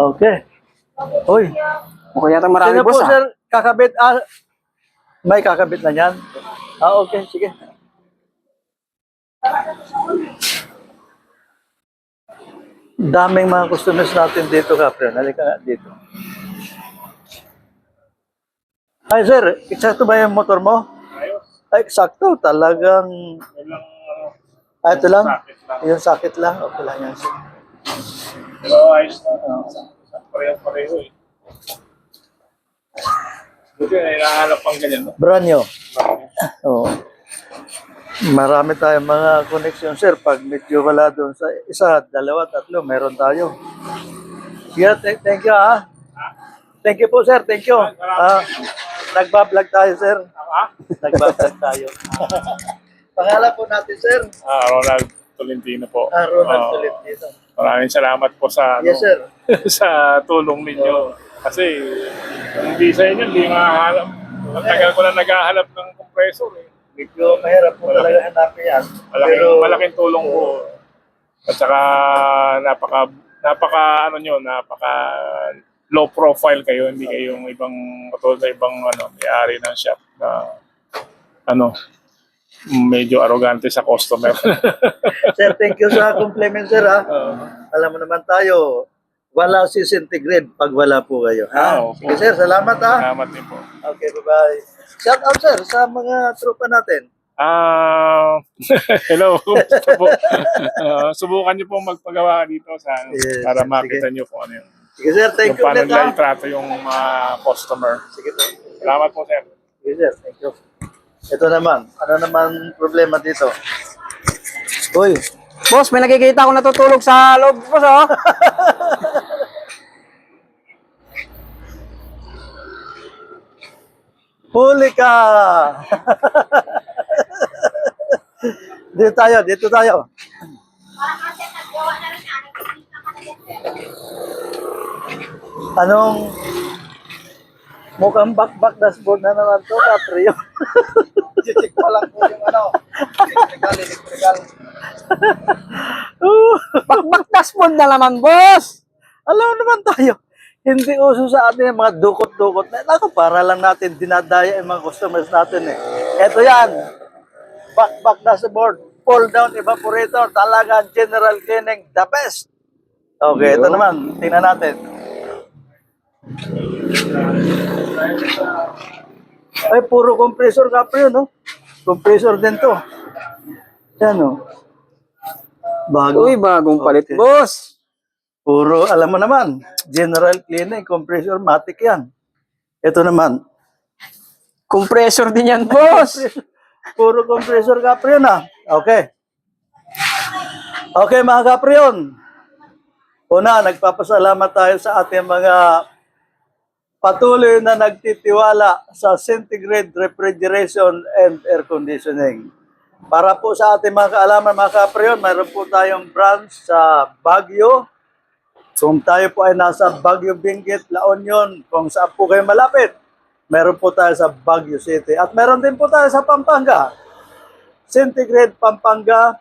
Okay. Uy, Mukhang yata marami sino po boss ah. sir kakabit? Ah, may kakabit na yan? Ah, okay, sige. Daming mga customers natin dito, Captain. Halika nga dito. Ay, sir, eksakto ba yung motor mo? Ay, eksakto. Talagang... Ah, ito lang? Yung sakit lang? Okay lang yan. Pero ayos na. Pareho-pareho eh. Buti na hinahanap pang ganyan. No? Brand new. Oo. Marami tayong mga connection, sir. Pag medyo wala doon sa isa, dalawa, tatlo, meron tayo. Yeah, thank, thank you, ha. Thank you po, sir. Thank you. Ah, nagbablog tayo, sir. Ah, Nagbablog tayo. Pangalan po natin, sir. ah, Ronald Tolentino po. Ah, Ronald Oo. dito. Maraming salamat po sa ano, Yes, sir. sa tulong ninyo. Kasi kung hindi sa inyo, hindi mahahanap. Ang tagal ko na naghahanap ng compressor eh. Medyo mahirap po talaga hanapin yan. Malaking, Pero, malaking tulong po. At saka napaka napaka ano nyo, napaka low profile kayo, hindi kayong ibang katulad na ibang ano, may-ari ng shop na ano medyo arrogante sa customer. sir, thank you sa compliment, sir, ha. Alam mo naman tayo, wala si centigrade pag wala po kayo. Ha? Ah, opo. Sige, sir. Salamat, ha. Salamat din po. Okay, bye-bye. Shout out, sir, sa mga tropa natin. Ah, hello. Kumusta po? Ah, subukan niyo po magpagawa dito sa Yes, para makita niyo po ano yun. Sige, sir. Thank Kung you paano ulit, nila ha. itrato yung mga customer. Sige, po. Salamat po, sir. Sige, sir. Thank you. Ito naman. Ano naman problema dito? Uy, Boss, may nakikita ako natutulog sa loob, boss oh. huli ka! dito tayo, dito tayo. Anong mukhang back-back dashboard na naman to, Caprio? Check pa lang po yung ano, electrical, electrical. Bakbak dashboard na naman, boss. Alam naman tayo, hindi uso sa atin yung mga dukot-dukot. Ako, para lang natin dinadaya yung mga customers natin eh. Ito yan. Back-back dashboard. Pull down evaporator. Talaga general cleaning. The best. Okay, ito naman. Tingnan natin. Ay, puro compressor kapre yun, no? Compressor din to. Yan, no? Bago. Uy, bagong palit, Okay. boss. Puro, alam mo naman, general cleaning, compressor, matic yan. Ito naman, Compressor din yan, boss. puro compressor Caprion ah. Okay. Okay mga Caprion. Una, nagpapasalamat tayo sa ating mga patuloy na nagtitiwala sa centigrade refrigeration and air conditioning. Para po sa ating mga kaalaman mga Caprion, mayroon po tayong branch sa Baguio, Kung tayo po ay nasa Baguio Benguet, La Union, kung saan po kayo malapit, meron po tayo sa Baguio City. At meron din po tayo sa Pampanga. Centigrade Pampanga.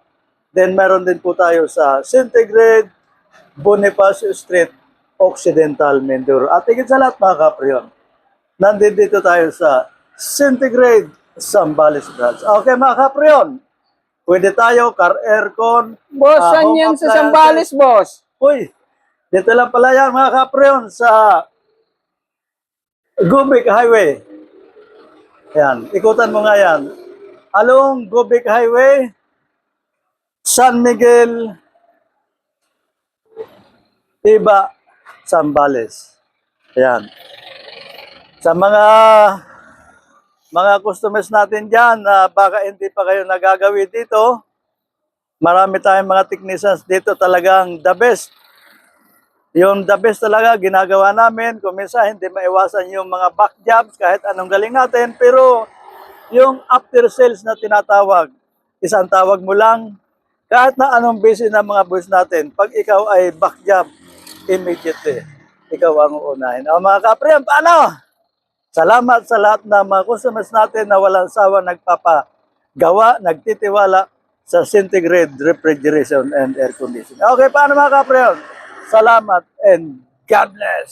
Then meron din po tayo sa Centigrade Bonifacio Street, Occidental, Mindoro. At higit sa lahat mga kapriyon, nandito tayo sa Centigrade Sambales Branch. Okay mga kapriyon, pwede tayo car aircon. Boss, ah, saan yan sa. Sambales, boss? Uy, dito lang pala yan mga kapreon sa Gubic Highway. Yan, ikutan mo nga yan. Along Gubic Highway, San Miguel, Iba, Zambales. Yan. Sa mga mga customers natin dyan na baka hindi pa kayo nagagawi dito, marami tayong mga technicians dito talagang the best. Yung the best talaga ginagawa namin. Kung minsan hindi maiwasan yung mga back jobs kahit anong galing natin. Pero yung after sales na tinatawag, isang tawag mo lang, kahit na anong busy ng mga boys natin, pag ikaw ay back job, immediately, ikaw ang uunahin. O mga kapriyan, paano? Salamat sa lahat ng mga customers natin na walang sawa nagpapagawa, nagtitiwala sa centigrade refrigeration and air conditioning. Okay, paano mga kapre yun? Salamat and God bless!